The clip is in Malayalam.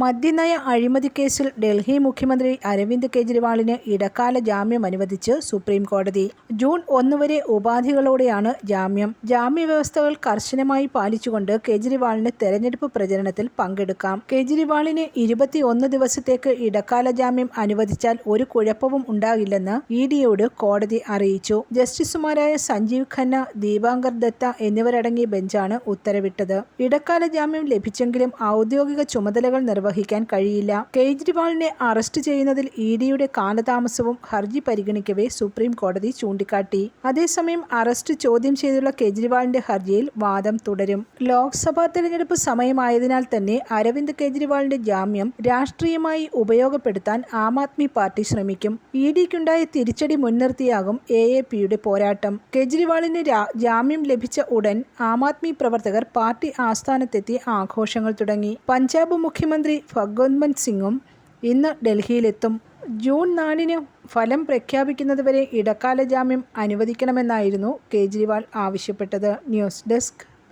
മദ്യനയ അഴിമതി കേസിൽ ഡൽഹി മുഖ്യമന്ത്രി അരവിന്ദ് കെജ്രിവാളിന് ഇടക്കാല ജാമ്യം അനുവദിച്ച് സുപ്രീം കോടതി ജൂൺ ഒന്ന് വരെ ഉപാധികളോടെയാണ് ജാമ്യം. ജാമ്യവ്യവസ്ഥകൾ കർശനമായി പാലിച്ചുകൊണ്ട് കെജ്രിവാളിന് തെരഞ്ഞെടുപ്പ് പ്രചരണത്തിൽ പങ്കെടുക്കാം. കെജ്രിവാളിന് ഇരുപത്തിയൊന്ന് ദിവസത്തേക്ക് ഇടക്കാല ജാമ്യം അനുവദിച്ചാൽ ഒരു കുഴപ്പവും ഉണ്ടാകില്ലെന്ന് ഇ ഡിയോട് കോടതി അറിയിച്ചു. ജസ്റ്റിസുമാരായ സഞ്ജീവ് ഖന്ന ദീപാങ്കർ ദത്ത എന്നിവരടങ്ങിയ ബെഞ്ചാണ് ഉത്തരവിട്ടത്. ഇടക്കാല ജാമ്യം ലഭിച്ചെങ്കിലും ഔദ്യോഗിക ചുമതലകൾ നിർവഹിക്കാൻ കഴിയില്ല. കേജ്രിവാളിനെ അറസ്റ്റ് ചെയ്യുന്നതിൽ ഇ ഡിയുടെ കാലതാമസവും ഹർജി പരിഗണിക്കവേ സുപ്രീം കോടതി ചൂണ്ടിക്കാട്ടി. അതേസമയം അറസ്റ്റ് ചോദ്യം ചെയ്തുള്ള കേജ്രിവാളിന്റെ ഹർജിയിൽ വാദം തുടരും. ലോക്സഭാ തെരഞ്ഞെടുപ്പ് സമയമായതിനാൽ തന്നെ അരവിന്ദ് കേജ്രിവാളിന്റെ ജാമ്യം രാഷ്ട്രീയമായി ഉപയോഗപ്പെടുത്താൻ ആം ആദ്മി പാർട്ടി ശ്രമിക്കും. ഇ ഡിക്കുണ്ടായ തിരിച്ചടി മുൻനിർത്തിയാകും എ എ പിയുടെ പോരാട്ടം. കേജ്രിവാളിന് ജാമ്യം ലഭിച്ച ഉടൻ ആം ആദ്മി പ്രവർത്തകർ പാർട്ടി ആസ്ഥാനത്തെത്തി ആഘോഷങ്ങൾ തുടങ്ങി. പഞ്ചാബ് മുഖ്യമന്ത്രി ഭഗവന്ത് സിംഗും ഇന്ന് ഡൽഹിയിലെത്തും. ജൂൺ നാലിന് ഫലം പ്രഖ്യാപിക്കുന്നതുവരെ ഇടക്കാല ജാമ്യം അനുവദിക്കണമെന്നായിരുന്നു കേജ്രിവാൾ ആവശ്യപ്പെട്ടത്. News desk.